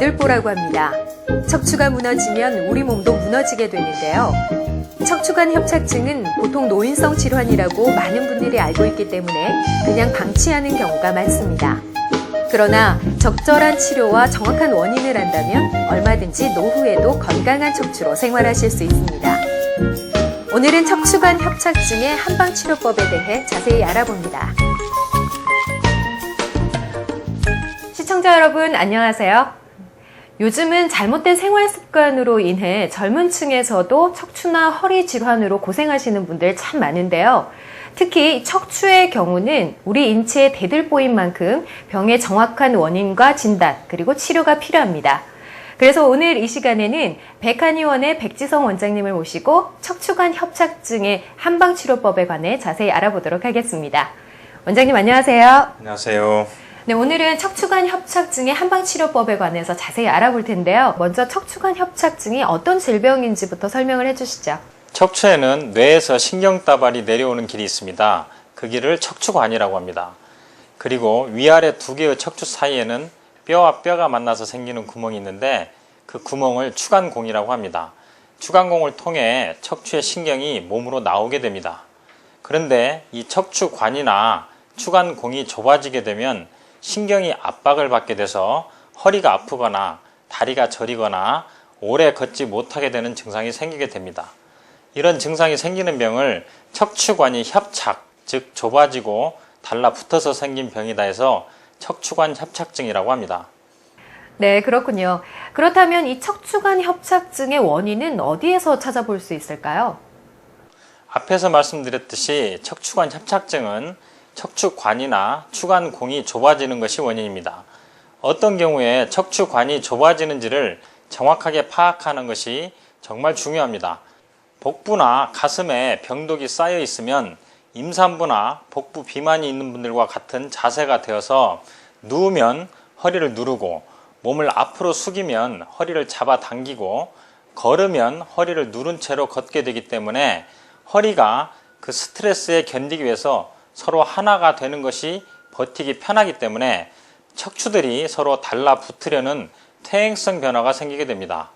대들보라고 합니다. 척추가 무너지면 우리 몸도 무너지게 되는데요. 척추관 협착증은 보통 노인성 질환이라고 많은 분들이 알고 있기 때문에 그냥 방치하는 경우가 많습니다. 그러나 적절한 치료와 정확한 원인을 안다면 얼마든지 노후에도 건강한 척추로 생활하실 수 있습니다. 오늘은 척추관 협착증의 한방치료법에 대해 자세히 알아봅니다. 시청자 여러분, 안녕하세요. 요즘은 잘못된 생활 습관으로 인해 젊은 층에서도 척추나 허리 질환으로 고생하시는 분들 참 많은데요. 특히 척추의 경우는 우리 인체의 대들보인 만큼 병의 정확한 원인과 진단, 그리고 치료가 필요합니다. 그래서 오늘 이 시간에는 백한의원의 백지성 원장님을 모시고 척추관 협착증의 한방치료법에 관해 자세히 알아보도록 하겠습니다. 원장님 안녕하세요. 안녕하세요. 네, 오늘은 척추관 협착증의 한방치료법에 관해서 자세히 알아볼 텐데요. 먼저 척추관 협착증이 어떤 질병인지부터 설명을 해주시죠. 척추에는 뇌에서 신경다발이 내려오는 길이 있습니다. 그 길을 척추관이라고 합니다. 그리고 위아래 두 개의 척추 사이에는 뼈와 뼈가 만나서 생기는 구멍이 있는데 그 구멍을 추간공이라고 합니다. 추간공을 통해 척추의 신경이 몸으로 나오게 됩니다. 그런데 이 척추관이나 추간공이 좁아지게 되면 신경이 압박을 받게 돼서 허리가 아프거나 다리가 저리거나 오래 걷지 못하게 되는 증상이 생기게 됩니다. 이런 증상이 생기는 병을 척추관이 협착, 즉 좁아지고 달라붙어서 생긴 병이다 해서 척추관 협착증이라고 합니다. 네, 그렇군요. 그렇다면 이 척추관 협착증의 원인은 어디에서 찾아볼 수 있을까요? 앞에서 말씀드렸듯이 척추관 협착증은 척추관이나 추간공이 좁아지는 것이 원인입니다. 어떤 경우에 척추관이 좁아지는지를 정확하게 파악하는 것이 정말 중요합니다. 복부나 가슴에 병독이 쌓여 있으면 임산부나 복부 비만이 있는 분들과 같은 자세가 되어서 누우면 허리를 누르고 몸을 앞으로 숙이면 허리를 잡아 당기고 걸으면 허리를 누른 채로 걷게 되기 때문에 허리가 그 스트레스에 견디기 위해서 서로 하나가 되는 것이 버티기 편하기 때문에 척추들이 서로 달라붙으려는 퇴행성 변화가 생기게 됩니다.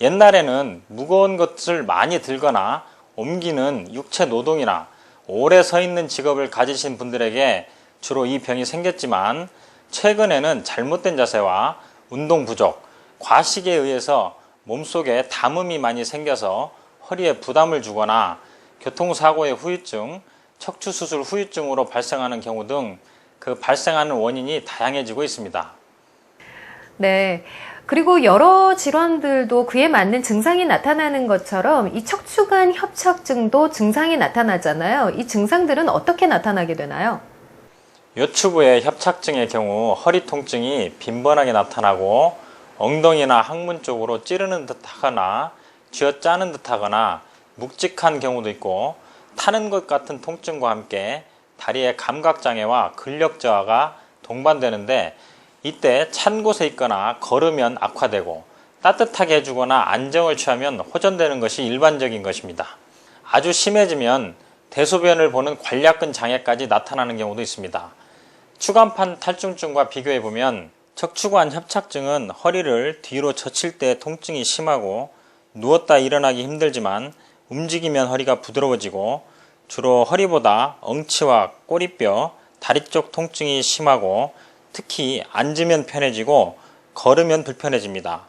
옛날에는 무거운 것을 많이 들거나 옮기는 육체 노동이나 오래 서 있는 직업을 가지신 분들에게 주로 이 병이 생겼지만 최근에는 잘못된 자세와 운동 부족, 과식에 의해서 몸속에 담음이 많이 생겨서 허리에 부담을 주거나 교통사고의 후유증, 척추 수술 후유증으로 발생하는 경우 등 그 발생하는 원인이 다양해지고 있습니다. 네. 그리고 여러 질환들도 그에 맞는 증상이 나타나는 것처럼 이 척추관 협착증도 증상이 나타나잖아요. 이 증상들은 어떻게 나타나게 되나요? 요추부의 협착증의 경우 허리 통증이 빈번하게 나타나고 엉덩이나 항문 쪽으로 찌르는 듯 하거나 쥐어짜는 듯 하거나 묵직한 경우도 있고 타는 것 같은 통증과 함께 다리의 감각장애와 근력 저하가 동반되는데 이때 찬 곳에 있거나 걸으면 악화되고 따뜻하게 해주거나 안정을 취하면 호전되는 것이 일반적인 것입니다. 아주 심해지면 대소변을 보는 관략근 장애까지 나타나는 경우도 있습니다. 추간판 탈중증과 비교해 보면 척추관 협착증은 허리를 뒤로 젖힐 때 통증이 심하고 누웠다 일어나기 힘들지만 움직이면 허리가 부드러워지고 주로 허리보다 엉치와 꼬리뼈, 다리 쪽 통증이 심하고 특히 앉으면 편해지고 걸으면 불편해집니다.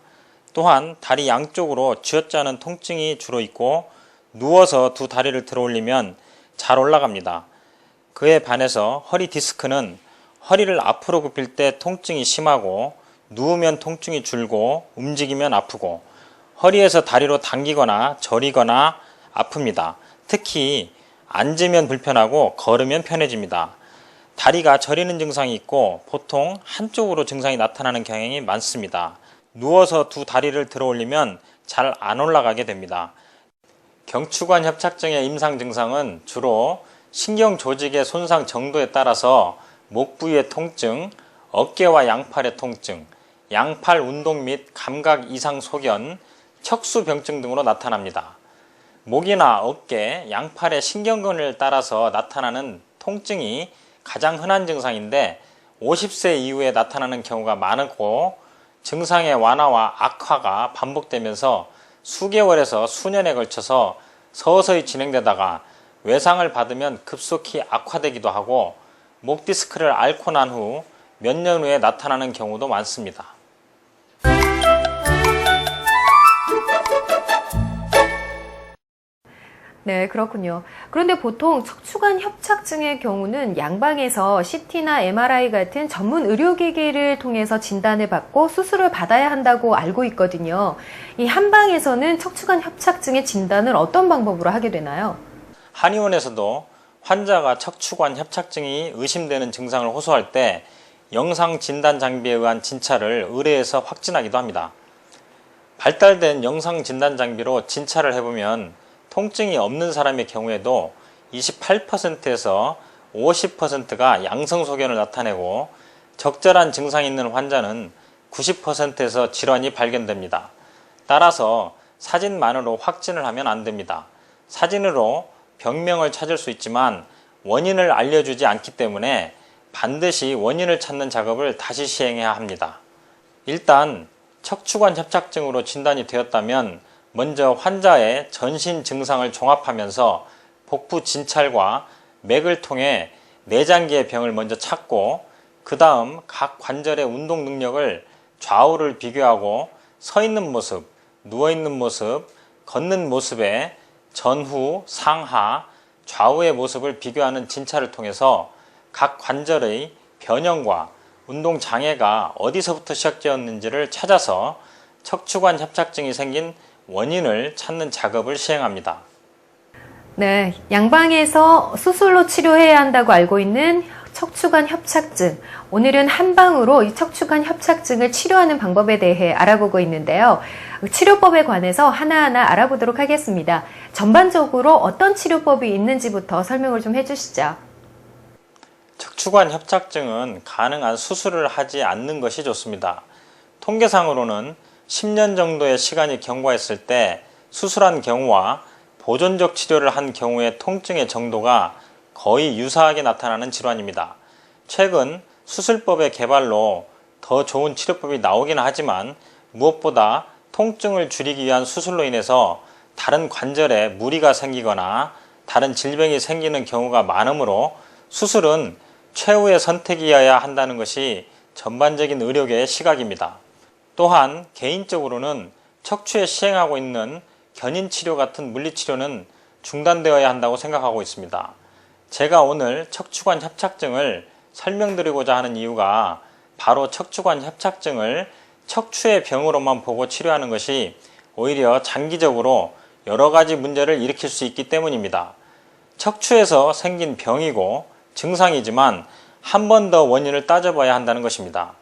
또한 다리 양쪽으로 쥐어짜는 통증이 주로 있고 누워서 두 다리를 들어 올리면 잘 올라갑니다. 그에 반해서 허리 디스크는 허리를 앞으로 굽힐 때 통증이 심하고 누우면 통증이 줄고 움직이면 아프고 허리에서 다리로 당기거나 저리거나 아픕니다. 특히 앉으면 불편하고 걸으면 편해집니다. 다리가 저리는 증상이 있고 보통 한쪽으로 증상이 나타나는 경향이 많습니다. 누워서 두 다리를 들어 올리면 잘 안 올라가게 됩니다. 경추관 협착증의 임상 증상은 주로 신경 조직의 손상 정도에 따라서 목 부위의 통증, 어깨와 양팔의 통증, 양팔 운동 및 감각 이상 소견, 척수 병증 등으로 나타납니다. 목이나 어깨, 양팔의 신경근을 따라서 나타나는 통증이 가장 흔한 증상인데 50세 이후에 나타나는 경우가 많고 증상의 완화와 악화가 반복되면서 수개월에서 수년에 걸쳐서 서서히 진행되다가 외상을 받으면 급속히 악화되기도 하고 목 디스크를 앓고 난 후 몇 년 후에 나타나는 경우도 많습니다. 네, 그렇군요. 그런데 보통 척추관 협착증의 경우는 양방에서 CT나 MRI 같은 전문 의료기기를 통해서 진단을 받고 수술을 받아야 한다고 알고 있거든요. 이 한방에서는 척추관 협착증의 진단을 어떤 방법으로 하게 되나요? 한의원에서도 환자가 척추관 협착증이 의심되는 증상을 호소할 때 영상 진단 장비에 의한 진찰을 의뢰해서 확진하기도 합니다. 발달된 영상 진단 장비로 진찰을 해보면 통증이 없는 사람의 경우에도 28%에서 50%가 양성 소견을 나타내고 적절한 증상이 있는 환자는 90%에서 질환이 발견됩니다. 따라서 사진만으로 확진을 하면 안 됩니다. 사진으로 병명을 찾을 수 있지만 원인을 알려주지 않기 때문에 반드시 원인을 찾는 작업을 다시 시행해야 합니다. 일단 척추관 협착증으로 진단이 되었다면 먼저 환자의 전신 증상을 종합하면서 복부 진찰과 맥을 통해 내장기의 병을 먼저 찾고 그 다음 각 관절의 운동 능력을 좌우를 비교하고 서 있는 모습, 누워 있는 모습, 걷는 모습의 전후, 상하, 좌우의 모습을 비교하는 진찰을 통해서 각 관절의 변형과 운동 장애가 어디서부터 시작되었는지를 찾아서 척추관 협착증이 생긴 원인을 찾는 작업을 시행합니다. 네, 양방에서 수술로 치료해야 한다고 알고 있는 척추관 협착증. 오늘은 한방으로 이 척추관 협착증을 치료하는 방법에 대해 알아보고 있는데요. 치료법에 관해서 하나하나 알아보도록 하겠습니다. 전반적으로 어떤 치료법이 있는지부터 설명을 좀 해주시죠. 척추관 협착증은 가능한 수술을 하지 않는 것이 좋습니다. 통계상으로는 10년 정도의 시간이 경과했을 때 수술한 경우와 보존적 치료를 한 경우의 통증의 정도가 거의 유사하게 나타나는 질환입니다. 최근 수술법의 개발로 더 좋은 치료법이 나오긴 하지만 무엇보다 통증을 줄이기 위한 수술로 인해서 다른 관절에 무리가 생기거나 다른 질병이 생기는 경우가 많으므로 수술은 최후의 선택이어야 한다는 것이 전반적인 의료계의 시각입니다. 또한 개인적으로는 척추에 시행하고 있는 견인 치료 같은 물리 치료는 중단되어야 한다고 생각하고 있습니다. 제가 오늘 척추관 협착증을 설명드리고자 하는 이유가 바로 척추관 협착증을 척추의 병으로만 보고 치료하는 것이 오히려 장기적으로 여러 가지 문제를 일으킬 수 있기 때문입니다. 척추에서 생긴 병이고 증상이지만 한 번 더 원인을 따져봐야 한다는 것입니다.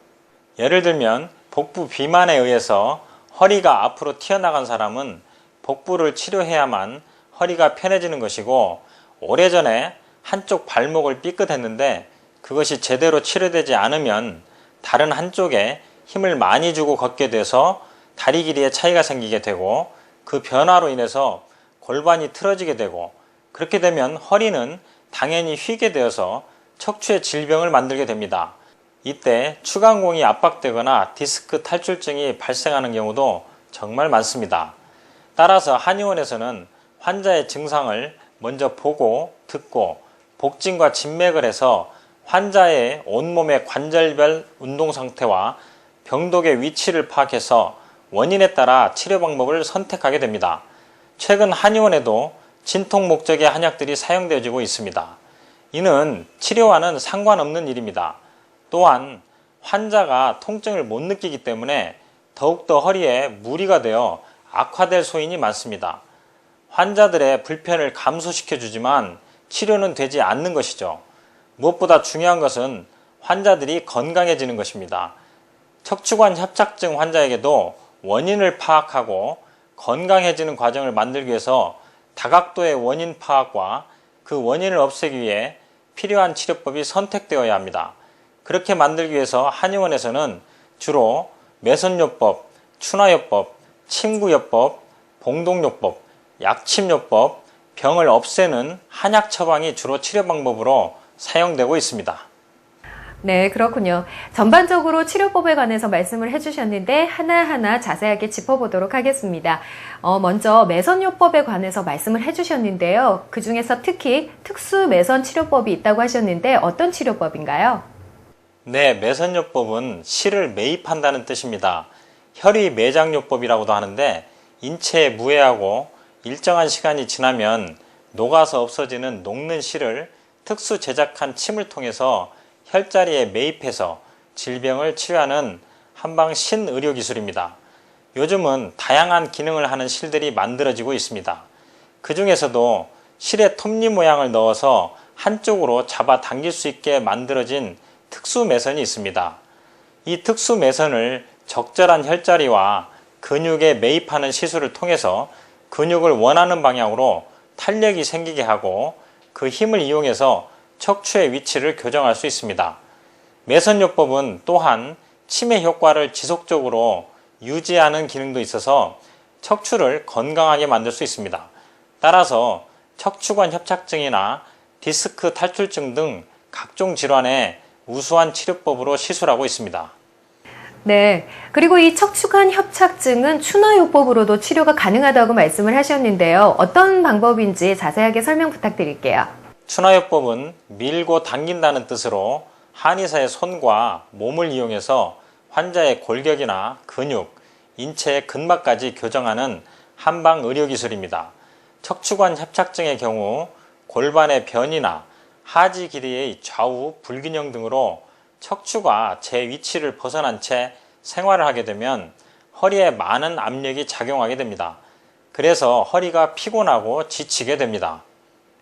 예를 들면 복부 비만에 의해서 허리가 앞으로 튀어나간 사람은 복부를 치료해야만 허리가 편해지는 것이고 오래전에 한쪽 발목을 삐끗했는데 그것이 제대로 치료되지 않으면 다른 한쪽에 힘을 많이 주고 걷게 돼서 다리 길이에 차이가 생기게 되고 그 변화로 인해서 골반이 틀어지게 되고 그렇게 되면 허리는 당연히 휘게 되어서 척추의 질병을 만들게 됩니다. 이때 추간공이 압박되거나 디스크 탈출증이 발생하는 경우도 정말 많습니다. 따라서 한의원에서는 환자의 증상을 먼저 보고 듣고 복진과 진맥을 해서 환자의 온몸의 관절별 운동 상태와 병독의 위치를 파악해서 원인에 따라 치료 방법을 선택하게 됩니다. 최근 한의원에도 진통 목적의 한약들이 사용되어지고 있습니다. 이는 치료와는 상관없는 일입니다. 또한 환자가 통증을 못 느끼기 때문에 더욱더 허리에 무리가 되어 악화될 소인이 많습니다. 환자들의 불편을 감소시켜 주지만 치료는 되지 않는 것이죠. 무엇보다 중요한 것은 환자들이 건강해지는 것입니다. 척추관 협착증 환자에게도 원인을 파악하고 건강해지는 과정을 만들기 위해서 다각도의 원인 파악과 그 원인을 없애기 위해 필요한 치료법이 선택되어야 합니다. 그렇게 만들기 위해서 한의원에서는 주로 매선요법, 추나요법, 침구요법, 봉동요법, 약침요법, 병을 없애는 한약 처방이 주로 치료 방법으로 사용되고 있습니다. 네, 그렇군요. 전반적으로 치료법에 관해서 말씀을 해주셨는데 하나하나 자세하게 짚어보도록 하겠습니다. 어, 먼저 매선요법에 관해서 말씀을 해주셨는데요. 그 중에서 특히 특수 매선 치료법이 있다고 하셨는데 어떤 치료법인가요? 네, 매선요법은 실을 매입한다는 뜻입니다. 혈의 매장요법이라고도 하는데 인체에 무해하고 일정한 시간이 지나면 녹아서 없어지는 녹는 실을 특수 제작한 침을 통해서 혈자리에 매입해서 질병을 치료하는 한방 신의료 기술입니다. 요즘은 다양한 기능을 하는 실들이 만들어지고 있습니다. 그 중에서도 실에 톱니 모양을 넣어서 한쪽으로 잡아 당길 수 있게 만들어진 특수 매선이 있습니다. 이 특수 매선을 적절한 혈자리와 근육에 매입하는 시술을 통해서 근육을 원하는 방향으로 탄력이 생기게 하고 그 힘을 이용해서 척추의 위치를 교정할 수 있습니다. 매선요법은 또한 치매 효과를 지속적으로 유지하는 기능도 있어서 척추를 건강하게 만들 수 있습니다. 따라서 척추관 협착증이나 디스크 탈출증 등 각종 질환에 우수한 치료법으로 시술하고 있습니다. 네. 그리고 이 척추관 협착증은 추나요법으로도 치료가 가능하다고 말씀을 하셨는데요. 어떤 방법인지 자세하게 설명 부탁드릴게요. 추나요법은 밀고 당긴다는 뜻으로 한의사의 손과 몸을 이용해서 환자의 골격이나 근육, 인체의 근막까지 교정하는 한방 의료 기술입니다. 척추관 협착증의 경우 골반의 변이나 하지 길이의 좌우 불균형 등으로 척추가 제 위치를 벗어난 채 생활을 하게 되면 허리에 많은 압력이 작용하게 됩니다. 그래서 허리가 피곤하고 지치게 됩니다.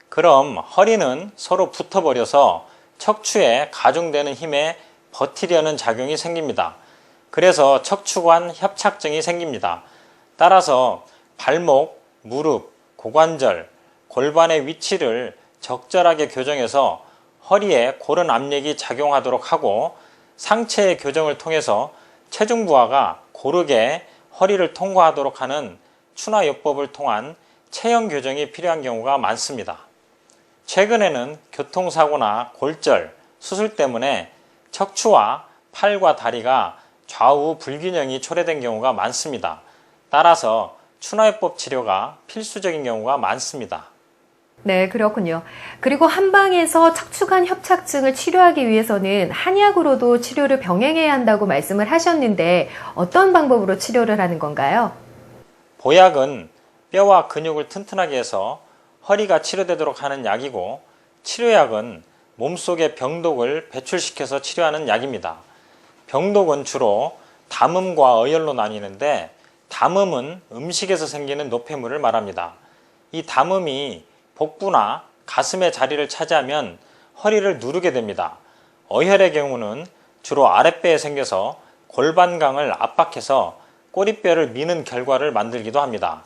그럼 허리는 서로 붙어버려서 척추에 가중되는 힘에 버티려는 작용이 생깁니다. 그래서 척추관 협착증이 생깁니다. 따라서 발목, 무릎, 고관절, 골반의 위치를 적절하게 교정해서 허리에 고른 압력이 작용하도록 하고 상체의 교정을 통해서 체중 부하가 고르게 허리를 통과하도록 하는 추나요법을 통한 체형 교정이 필요한 경우가 많습니다. 최근에는 교통사고나 골절, 수술 때문에 척추와 팔과 다리가 좌우 불균형이 초래된 경우가 많습니다. 따라서 추나요법 치료가 필수적인 경우가 많습니다. 네, 그렇군요. 그리고 한방에서 척추관 협착증을 치료하기 위해서는 한약으로도 치료를 병행해야 한다고 말씀을 하셨는데 어떤 방법으로 치료를 하는 건가요? 보약은 뼈와 근육을 튼튼하게 해서 허리가 치료되도록 하는 약이고 치료약은 몸속의 병독을 배출시켜서 치료하는 약입니다. 병독은 주로 담음과 어혈로 나뉘는데 담음은 음식에서 생기는 노폐물을 말합니다. 이 담음이 복부나 가슴의 자리를 차지하면 허리를 누르게 됩니다. 어혈의 경우는 주로 아랫배에 생겨서 골반강을 압박해서 꼬리뼈를 미는 결과를 만들기도 합니다.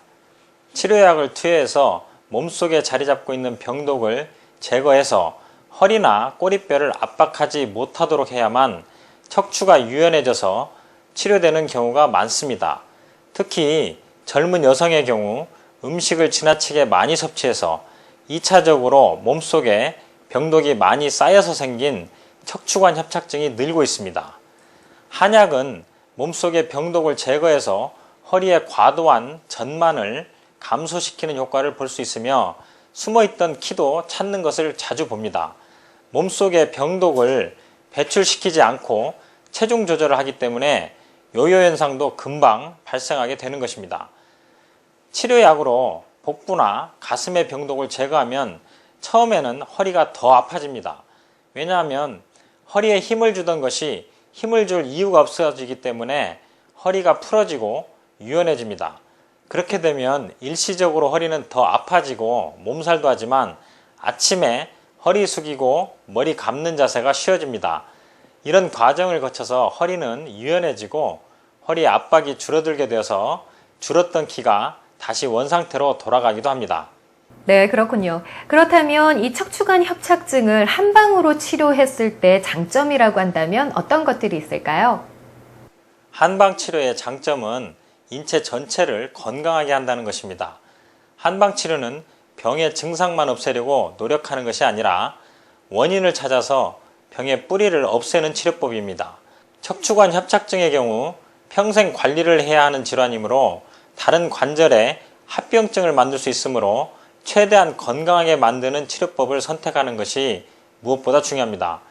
치료약을 투여해서 몸속에 자리 잡고 있는 병독을 제거해서 허리나 꼬리뼈를 압박하지 못하도록 해야만 척추가 유연해져서 치료되는 경우가 많습니다. 특히 젊은 여성의 경우 음식을 지나치게 많이 섭취해서 2차적으로 몸속에 병독이 많이 쌓여서 생긴 척추관 협착증이 늘고 있습니다. 한약은 몸속의 병독을 제거해서 허리의 과도한 전만을 감소시키는 효과를 볼 수 있으며 숨어있던 키도 찾는 것을 자주 봅니다. 몸속의 병독을 배출시키지 않고 체중 조절을 하기 때문에 요요 현상도 금방 발생하게 되는 것입니다. 치료약으로 복부나 가슴의 병독을 제거하면 처음에는 허리가 더 아파집니다. 왜냐하면 허리에 힘을 주던 것이 힘을 줄 이유가 없어지기 때문에 허리가 풀어지고 유연해집니다. 그렇게 되면 일시적으로 허리는 더 아파지고 몸살도 하지만 아침에 허리 숙이고 머리 감는 자세가 쉬워집니다. 이런 과정을 거쳐서 허리는 유연해지고 허리 압박이 줄어들게 되어서 줄었던 키가 다시 원상태로 돌아가기도 합니다. 네, 그렇군요. 그렇다면 이 척추관 협착증을 한 방으로 치료했을 때 장점이라고 한다면 어떤 것들이 있을까요? 한방 치료의 장점은 인체 전체를 건강하게 한다는 것입니다. 한방 치료는 병의 증상만 없애려고 노력하는 것이 아니라 원인을 찾아서 병의 뿌리를 없애는 치료법입니다. 척추관 협착증의 경우 평생 관리를 해야 하는 질환이므로 다른 관절에 합병증을 만들 수 있으므로 최대한 건강하게 만드는 치료법을 선택하는 것이 무엇보다 중요합니다.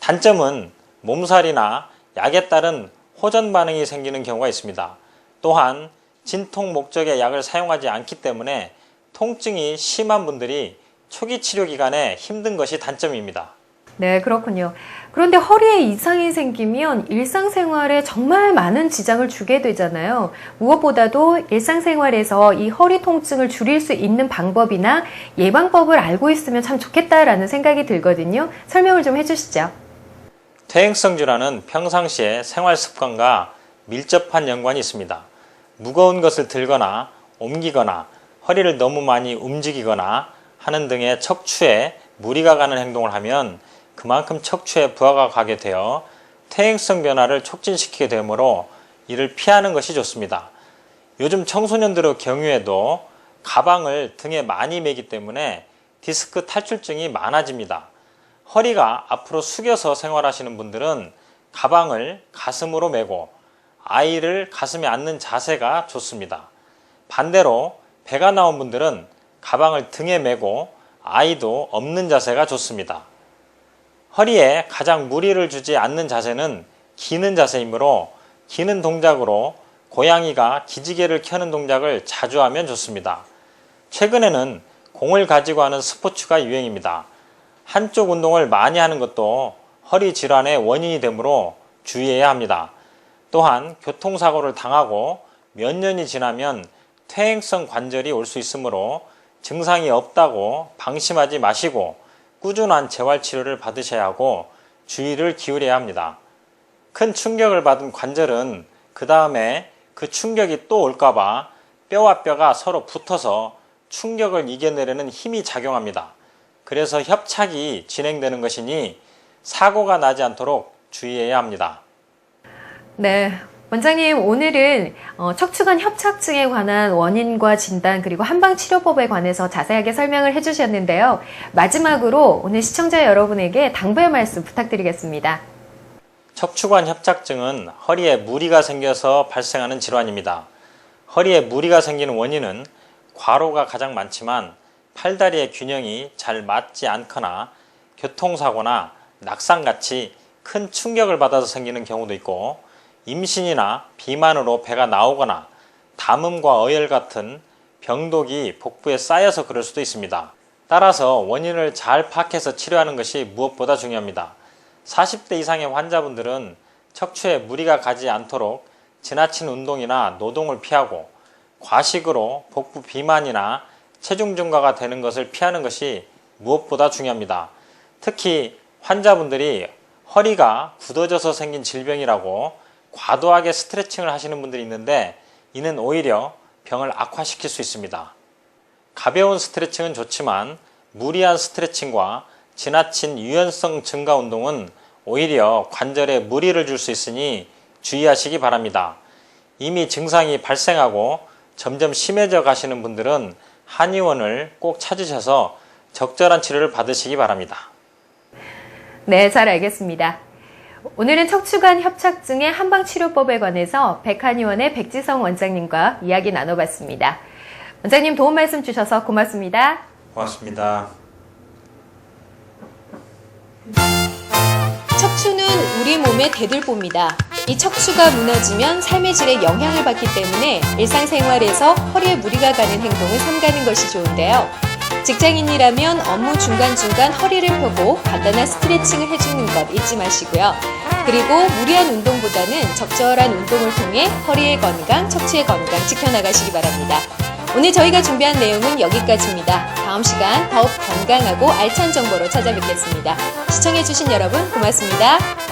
단점은 몸살이나 약에 따른 호전 반응이 생기는 경우가 있습니다. 또한 진통 목적의 약을 사용하지 않기 때문에 통증이 심한 분들이 초기 치료 기간에 힘든 것이 단점입니다. 네, 그렇군요. 그런데 허리에 이상이 생기면 일상생활에 정말 많은 지장을 주게 되잖아요. 무엇보다도 일상생활에서 이 허리 통증을 줄일 수 있는 방법이나 예방법을 알고 있으면 참 좋겠다라는 생각이 들거든요. 설명을 좀 해주시죠. 퇴행성 질환은 평상시에 생활 습관과 밀접한 연관이 있습니다. 무거운 것을 들거나 옮기거나 허리를 너무 많이 움직이거나 하는 등의 척추에 무리가 가는 행동을 하면 그만큼 척추에 부하가 가게 되어 퇴행성 변화를 촉진시키게 되므로 이를 피하는 것이 좋습니다. 요즘 청소년들의 경우에도 가방을 등에 많이 매기 때문에 디스크 탈출증이 많아집니다. 허리가 앞으로 숙여서 생활하시는 분들은 가방을 가슴으로 메고 아이를 가슴에 안는 자세가 좋습니다. 반대로 배가 나온 분들은 가방을 등에 메고 아이도 없는 자세가 좋습니다. 허리에 가장 무리를 주지 않는 자세는 기는 자세이므로 기는 동작으로 고양이가 기지개를 켜는 동작을 자주 하면 좋습니다. 최근에는 공을 가지고 하는 스포츠가 유행입니다. 한쪽 운동을 많이 하는 것도 허리 질환의 원인이 되므로 주의해야 합니다. 또한 교통사고를 당하고 몇 년이 지나면 퇴행성 관절이 올 수 있으므로 증상이 없다고 방심하지 마시고 꾸준한 재활 치료를 받으셔야 하고 주의를 기울여야 합니다. 큰 충격을 받은 관절은 그 다음에 그 충격이 또 올까봐 뼈와 뼈가 서로 붙어서 충격을 이겨내려는 힘이 작용합니다. 그래서 협착이 진행되는 것이니 사고가 나지 않도록 주의해야 합니다. 네. 원장님, 오늘은 어, 척추관 협착증에 관한 원인과 진단 그리고 한방 치료법에 관해서 자세하게 설명을 해주셨는데요. 마지막으로 오늘 시청자 여러분에게 당부의 말씀 부탁드리겠습니다. 척추관 협착증은 허리에 무리가 생겨서 발생하는 질환입니다. 허리에 무리가 생기는 원인은 과로가 가장 많지만 팔다리의 균형이 잘 맞지 않거나 교통사고나 낙상같이 큰 충격을 받아서 생기는 경우도 있고 임신이나 비만으로 배가 나오거나 담음과 어혈 같은 병독이 복부에 쌓여서 그럴 수도 있습니다. 따라서 원인을 잘 파악해서 치료하는 것이 무엇보다 중요합니다. 40대 이상의 환자분들은 척추에 무리가 가지 않도록 지나친 운동이나 노동을 피하고 과식으로 복부 비만이나 체중 증가가 되는 것을 피하는 것이 무엇보다 중요합니다. 특히 환자분들이 허리가 굳어져서 생긴 질병이라고 과도하게 스트레칭을 하시는 분들이 있는데 이는 오히려 병을 악화시킬 수 있습니다. 가벼운 스트레칭은 좋지만 무리한 스트레칭과 지나친 유연성 증가 운동은 오히려 관절에 무리를 줄 수 있으니 주의하시기 바랍니다. 이미 증상이 발생하고 점점 심해져 가시는 분들은 한의원을 꼭 찾으셔서 적절한 치료를 받으시기 바랍니다. 네, 잘 알겠습니다. 오늘은 척추관 협착증의 한방 치료법에 관해서 백한의원의 백지성 원장님과 이야기 나눠봤습니다. 원장님 도움 말씀 주셔서 고맙습니다. 고맙습니다. 척추는 우리 몸의 대들보입니다. 이 척추가 무너지면 삶의 질에 영향을 받기 때문에 일상생활에서 허리에 무리가 가는 행동을 삼가는 것이 좋은데요. 직장인이라면 업무 중간중간 허리를 펴고 간단한 스트레칭을 해주는 것 잊지 마시고요. 그리고 무리한 운동보다는 적절한 운동을 통해 허리의 건강, 척추의 건강 지켜나가시기 바랍니다. 오늘 저희가 준비한 내용은 여기까지입니다. 다음 시간 더욱 건강하고 알찬 정보로 찾아뵙겠습니다. 시청해주신 여러분 고맙습니다.